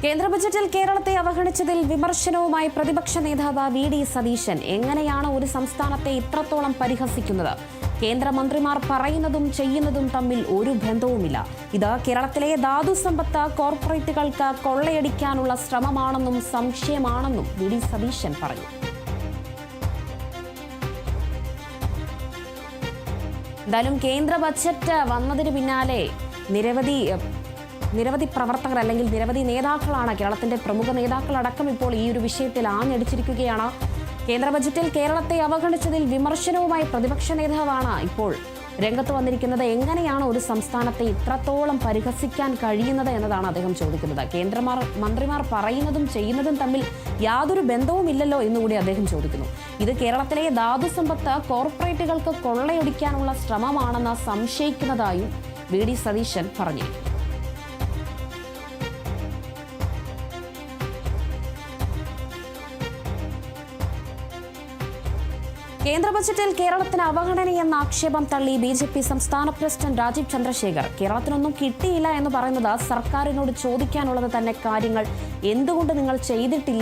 കേന്ദ്ര ബജറ്റിൽ കേരളത്തെ അവഗണിച്ചതിൽ വിമർശനവുമായി പ്രതിപക്ഷ നേതാവ് വി ഡി സതീശൻ. എങ്ങനെയാണ് ഒരു സംസ്ഥാനത്തെ ഇത്രത്തോളം പരിഹസിക്കുന്നത്? കേന്ദ്രമന്ത്രിമാർ പറയുന്നതും ചെയ്യുന്നതും തമ്മിൽ ഒരു ബന്ധവുമില്ല. ഇത് കേരളത്തിലെ ധാതു സമ്പത്ത് കോർപ്പറേറ്റുകൾക്ക് കൊള്ളയടിക്കാനുള്ള ശ്രമമാണെന്നും സംശയമാണെന്നും വി ഡി സതീശൻ പറഞ്ഞു. എന്തായാലും കേന്ദ്ര ബജറ്റ് വന്നതിന് പിന്നാലെ നിരവധി നിരവധി പ്രവർത്തകർ അല്ലെങ്കിൽ നിരവധി നേതാക്കളാണ് കേരളത്തിന്റെ പ്രമുഖ നേതാക്കളടക്കം ഇപ്പോൾ ഈ ഒരു വിഷയത്തിൽ ആഞ്ഞടിച്ചിരിക്കുകയാണ്. കേന്ദ്ര ബജറ്റിൽ കേരളത്തെ അവഗണിച്ചതിൽ വിമർശനവുമായി പ്രതിപക്ഷ നേതാവാണ് ഇപ്പോൾ രംഗത്ത് വന്നിരിക്കുന്നത്. എങ്ങനെയാണ് ഒരു സംസ്ഥാനത്തെ ഇത്രത്തോളം പരിഹസിക്കാൻ കഴിയുന്നത് എന്നതാണ് അദ്ദേഹം ചോദിക്കുന്നത്. കേന്ദ്രമാർ മന്ത്രിമാർ പറയുന്നതും ചെയ്യുന്നതും തമ്മിൽ യാതൊരു ബന്ധവുമില്ലല്ലോ എന്നുകൂടി അദ്ദേഹം ചോദിക്കുന്നു. ഇത് കേരളത്തിലെ ധാതു സമ്പത്ത് കോർപ്പറേറ്റുകൾക്ക് കൊള്ളയടിക്കാനുള്ള ശ്രമമാണെന്ന് സംശയിക്കുന്നതായും വി ഡി സതീശൻ പറഞ്ഞിരിക്കുന്നു. കേന്ദ്ര ബജറ്റിൽ കേരളത്തിന് അവഗണനയെന്ന ആക്ഷേപം തള്ളി ബി ജെ പി സംസ്ഥാന പ്രസിഡന്റ് രാജീവ് ചന്ദ്രശേഖർ. കേരളത്തിനൊന്നും കിട്ടിയില്ല എന്ന് പറയുന്നത് സർക്കാരിനോട് ചോദിക്കാനുള്ളത് തന്നെ കാര്യങ്ങൾ. എന്തുകൊണ്ട് നിങ്ങൾ ചെയ്തിട്ടില്ല?